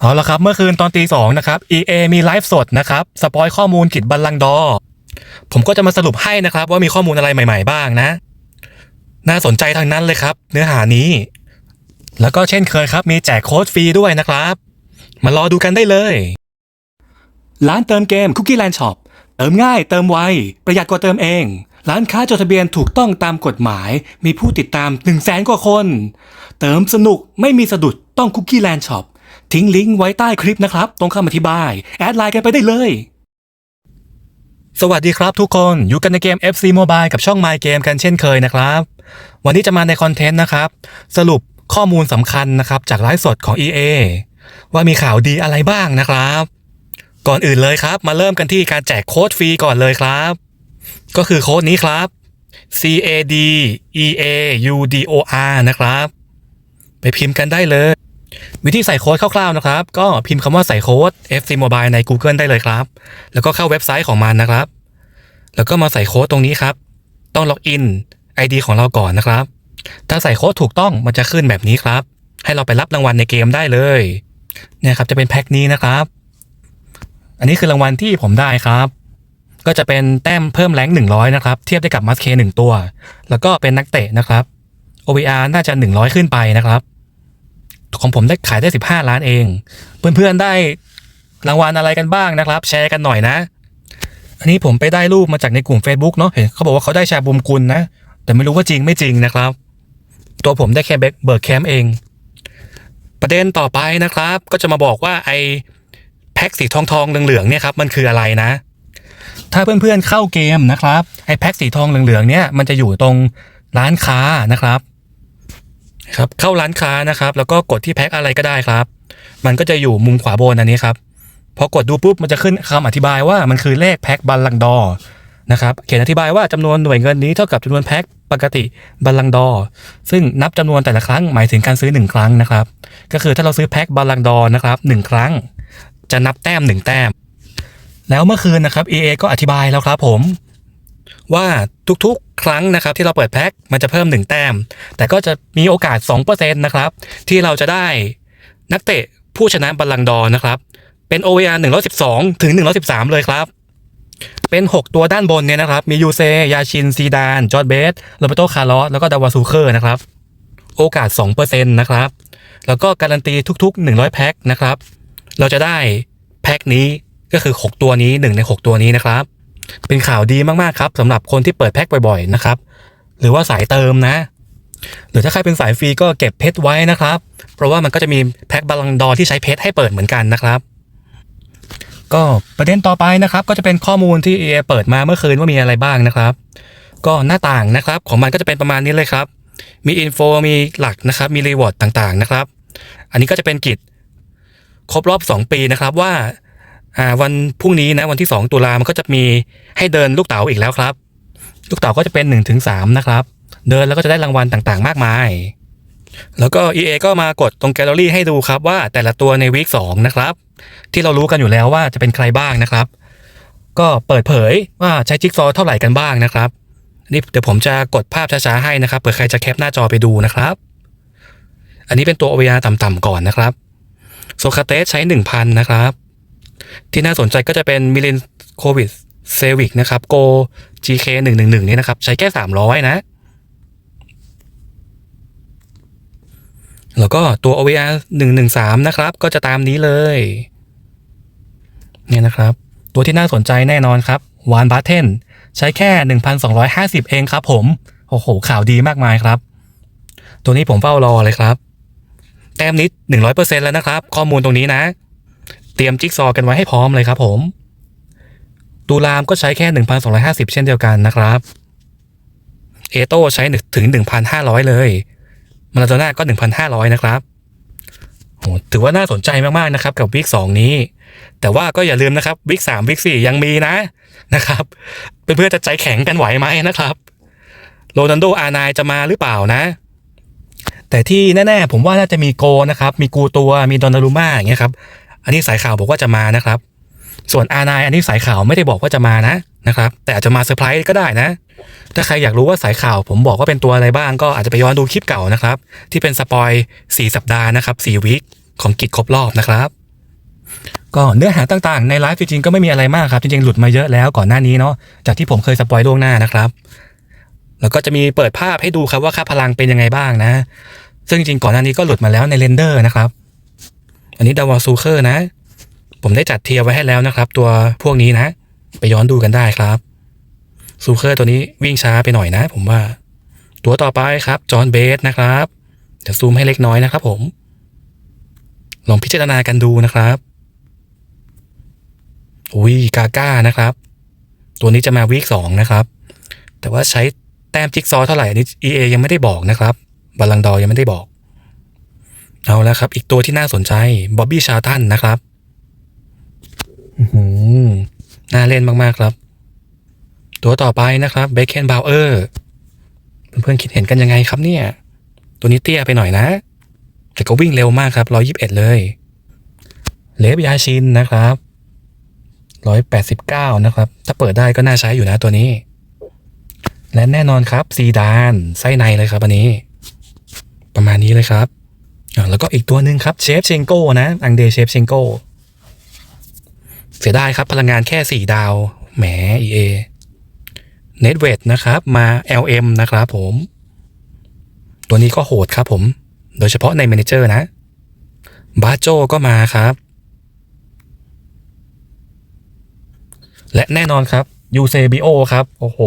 เอาละครับ เมื่อคืนตอนตีสองนะครับ EA มีไลฟ์สดนะครับ สปอยข้อมูลกิจบัลลังดอ ผมก็จะมาสรุปให้นะครับ ว่ามีข้อมูลอะไรใหม่ๆบ้างนะ น่าสนใจทางนั้นเลยครับ เนื้อหานี้ แล้วก็เช่นเคยครับ มีแจกโค้ดฟรีด้วยนะครับ มารอดูกันได้เลย ร้านเติมเกม Cookie Land Shop เติมง่าย เติมไว ประหยัดกว่าเติมเอง ร้านค้าจดทะเบียนถูกต้องตามกฎหมาย มีผู้ติดตาม1 0 0 0 0แสนกว่าคน เติมสนุกไม่มีสะดุดต้อง Cookie Land Shop ทิ้งลิงก์ไว้ใต้คลิปนะครับ ตรงคำอธิบาย แอดไลน์กันไปได้เลย สวัสดีครับทุกคนอยู่กันในเกม FC Mobile กับช่อง My Game กันเช่นเคยนะครับ วันนี้จะมาในคอนเทนต์นะครับ สรุปข้อมูลสำคัญนะครับ จากไลฟ์สดของ EA ว่ามีข่าวดีอะไรบ้างนะครับ ก่อนอื่นเลยครับ มาเริ่มกันที่การแจกโค้ดฟรีก่อนเลยครับ ก็คือโค้ดนี้ครับ C A D E A U D O R นะครับ ไปพิมพ์กันได้เลย วิธีใส่โค้ดคร่าวๆนะครับ ก็พิมพ์คำว่าใส่โค้ด FC Mobile ใน Google ได้เลยครับ แล้วก็เข้าเว็บไซต์ของมันนะครับ แล้วก็มาใส่โค้ดตรงนี้ครับ ต้องล็อกอิน ID ของเราก่อนนะครับ ถ้าใส่โค้ดถูกต้องมันจะขึ้นแบบนี้ครับ ให้เราไปรับรางวัลในเกมได้เลยเนี่ยครับจะเป็นแพ็คนี้นะครับ อันนี้คือรางวัลที่ผมได้ครับก็จะเป็นแต้มเพิ่มแรงหนึ่งร้อยนะครับ เทียบได้กับมัสเคหนึ่งตัว แล้วก็เป็นนักเตะนะครับ OVR น่าจะหนึ่งร้อยขึ้นไปนะครับ ของผมได้ขายได้สิบห้าล้านเอง เพื่อนๆได้รางวัลอะไรกันบ้างนะครับ แชร์กันหน่อยนะ อันนี้ผมไปได้รูปมาจากในกลุ่ม Facebook เนาะเห็นเขาบอกว่าเขาได้แชร์บุมกุลนะ แต่ไม่รู้ว่าจริงไม่จริงนะครับ ตัวผมได้แค่เบิร์กแคมป์เอง ประเด็นต่อไปนะครับ ก็จะมาบอกว่าไอแพ็กสีทองทองเหลืองๆเนี่ยครับมันคืออะไรนะ ถ้าเพื่อนๆเข้าเกมนะครับไอแพ็กสีทองเหลืองๆเนี่ยมันจะอยู่ตรงร้านค้านะครับ ครับเข้าร้านค้านะครับ แล้วก็กดที่แพ็กอะไรก็ได้ครับ มันก็จะอยู่มุมขวาบนอันนี้ครับพอกดดูปุ๊บมันจะขึ้นคำอธิบายว่ามันคือเลขแพ็กบัลลังดอร์นะครับเขียนอธิบายว่าจำนวนหน่วยเงินนี้เท่ากับจำนวนแพ็กปกติบัลลังดอร์ซึ่งนับจำนวนแต่ละครั้งหมายถึงการซื้อหนึ่งครั้งนะครับ ก็คือถ้าเราซื้อแพ็กบัลลังดอร์นะครับหนึ่งครั้ง จะนับแต้มหนึ่งแต้ม แล้วเมื่อคืนนะครับ EA ก็อธิบายแล้วครับผม ว่าทุกๆ ครั้งนะครับที่เราเปิดแพ็คมันจะเพิ่ม 1 แต้ม แต่ก็จะมีโอกาส 2%นะครับที่เราจะได้นักเตะผู้ชนะบัลลังดอนะครับเป็น OVR 112 ถึง 113 เลยครับ เป็น 6 ตัวด้านบนเนี่ยนะครับ มียูเซ ยาชิน ซีดาน จอร์ดเบสโรเบโต คาร์ลอส แล้วก็ดาวาซูเคอร์นะครับ โอกาส 2%นะครับ แล้วก็การันตีทุกๆ 100 แพ็คนะครับ เราจะได้แพ็คนี้ก็คือ 6 ตัวนี้ 1 ใน 6 ตัวนี้นะครับ เป็นข่าวดีมากๆครับสำหรับคนที่เปิดแพ็คบ่อยๆนะครับ หรือว่าสายเติมนะ หรือถ้าใครเป็นสายฟรีก็เก็บเพชรไว้นะครับ เพราะว่ามันก็จะมีแพ็คบาลังดอที่ใช้เพชรให้เปิดเหมือนกันนะครับ ก็ประเด็นต่อไปนะครับ ก็จะเป็นข้อมูลที่ EA เปิดมาเมื่อคืนว่ามีอะไรบ้างนะครับ ก็หน้าต่างนะครับ ของมันก็จะเป็นประมาณนี้เลยครับ มีอินโฟมีหลักนะครับ มีรีวอร์ดต่างๆนะครับ อันนี้ก็จะเป็นกิจครบรอบ 2 ปีนะครับว่า อ่าวันพรุ่งนี้นะวันที่ 2 ตุลามันก็จะมีให้เดินลูกเต๋าอีกแล้วครับ ลูกเต๋าก็จะเป็น1นถึงสนะครับ เดินแล้วก็จะได้รางวัลต่างๆ มากมาย แล้วก็ EA ก็มากดตรงแกลเลอรี่ให้ดูครับว่าแต่ละตัวในวีค2นะครับ ที่เรารู้กันอยู่แล้วว่าจะเป็นใครบ้างนะครับ ก็เปิดเผยว่าใช้จิ๊กซอว์เท่าไหร่กันบ้างนะครับนี่เดี๋ยวผมจะกดภาพช้าๆให้นะครับเผื่อใครจะแคปหน้าจอไปดูนะครับ อันนี้เป็นตัว OVR ต่ำๆก่อนนะครับโซคาเตสใช้ 1,000 นะครับ ที่น่าสนใจก็จะเป็นมิลินโควิดเซวิกนะครับโก GK 1 1 1นี่นะครับใช้แค่ 300 นะ แล้วก็ตัว OVR 113 นะครับ ก็จะตามนี้เลย เนี่ยนะครับ ตัวที่น่าสนใจแน่นอนครับวานบาเทนใช้แค่ 1,250 เองครับผม โอ้โห ข่าวดีมากมายครับ ตัวนี้ผมเฝ้ารอเลยครับ แต้มนิด 100%แล้วนะครับ ข้อมูลตรงนี้นะ เตรียมจิ๊กซอว์กันไว้ให้พร้อมเลยครับผม ตูรามก็ใช้แค่ 1,250 เช่นเดียวกันนะครับเอโต้ใช้ถึง 1,500 เลยมาราโดน่าก็ 1,500 นะครับโอ้ถือว่าน่าสนใจมากๆนะครับ กับวิก2นี้ แต่ว่าก็อย่าลืมนะครับวิก3วิก4ยังมีนะนะครับเพื่อนๆจะใจแข็งกันไหวไหมนะครับโรนัลโดอาร์ไนจะมาหรือเปล่านะ แต่ที่แน่ๆ ผมว่าน่าจะมีโกนะครับ มีกูตัวมีดอนนารุม่าอย่างเงี้ยครับ อันนี้สายข่าวบอกว่าจะมานะครับ ส่วนอาร์ไนอันนี้สายข่าวไม่ได้บอกว่าจะมานะนะครับ แต่อาจจะมาเซอร์ไพรส์ก็ได้นะ ถ้าใครอยากรู้ว่าสายข่าว ผมบอกว่าเป็นตัวอะไรบ้าง ก็อาจจะไปย้อนดูคลิปเก่านะครับ ที่เป็นสปอย4สัปดาห์นะครับ4วีคของกิจครบรอบนะครับก็เนื้อหาต่างๆในไลฟ์จริงๆก็ไม่มีอะไรมากครับ จริงๆ หลุดมาเยอะแล้วก่อนหน้านี้เนาะจากที่ผมเคยสปอยล่วงหน้านะครับ แล้วก็จะมีเปิดภาพให้ดูครับว่าค่าพลังเป็นยังไงบ้างนะ ซึ่งจริงๆก่อนหน้านี้ก็หลุดมาแล้วในเรนเดอร์นะครับ อันนี้ดาวซูเคอร์นะ ผมได้จัดเทียร์ไว้ให้แล้วนะครับ ตัวพวกนี้นะ ไปย้อนดูกันได้ครับซูเคอร์ตัวนี้วิ่งช้าไปหน่อยนะ ผมว่า ตัวต่อไปครับจอห์นเบสนะครับจะซูมให้เล็กน้อยนะครับ ผม ลองพิจารณากันดูนะครับอุ้ยกาก้านะครับ ตัวนี้จะมาวีคสองนะครับ แต่ว่าใช้แต้มจิ๊กซอว์เท่าไหร่อันนี้ EA ยังไม่ได้บอกนะครับบาลังดอร์ยังไม่ได้บอก เอาแล้วครับ อีกตัวที่น่าสนใจบ๊อบบี้ชาตันนะครับหือน่าเล่นมาก ๆ ครับ ตัวต่อไปนะครับเบคเคนบาวเออร์เพื่อนๆคิดเห็นกันยังไงครับเนี่ย ตัวนี้เตี้ยไปหน่อยนะ แต่ก็วิ่งเร็วมากครับร้อยิบเอ็ดเลย เลฟยาชินนะครับร้อยแปดสิบเก้านะครับ ถ้าเปิดได้ก็น่าใช้อยู่นะตัวนี้ และแน่นอนครับซีดานไส้ในเลยครับอันนี้ ประมาณนี้เลยครับ แล้วก็อีกตัวหนึ่งครับเชฟเชงโก้นะอังเดเชฟเชงโก้เสียดายครับพลังงานแค่สี่ดาวแหม EA เน็ตเวทนะครับมา LM นะครับผม ตัวนี้ก็โหดครับผม โดยเฉพาะใน m ม n เจอร์นะบาโจก็มาครับ และแน่นอนครับยูเซบิโอครับ โอ้โห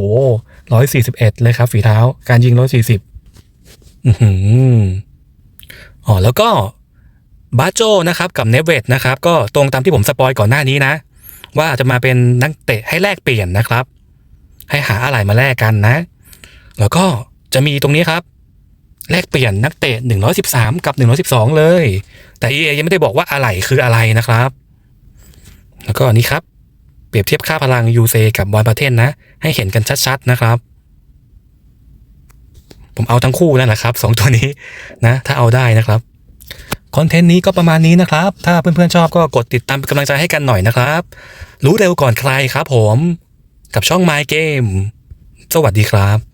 ร้อยสี่สิบเอ็ดเลยครับ ฝีเท้า การยิงร้อยสี่สิบอือหือ อ๋อแล้วก็บาโจนะครับกับเนเวตนะครับก็ตรงตามที่ผมสปอยก่อนหน้านี้นะ ว่าจะมาเป็นนักเตะให้แลกเปลี่ยนนะครับ ให้หาอะไรมาแลกกันนะ แล้วก็จะมีตรงนี้ครับ แลกเปลี่ยนนักเตะ 113 กับ 112 เลย แต่ EA ยังไม่ได้บอกว่าอะไรคืออะไรนะครับ แล้วก็อันนี้ครับ เปรียบเทียบค่าพลังยูเซกับวอนประเทนนะ ให้เห็นกันชัดๆนะครับ ผมเอาทั้งคู่นั่นแหละครับสองตัวนี้นะถ้าเอาได้นะครับคอนเทนต์นี้ก็ประมาณนี้นะครับ ถ้าเพื่อนๆชอบก็กดติดตามกำลังใจให้กันหน่อยนะครับ รู้เร็วก่อนใครครับผม กับช่อง My Game สวัสดีครับ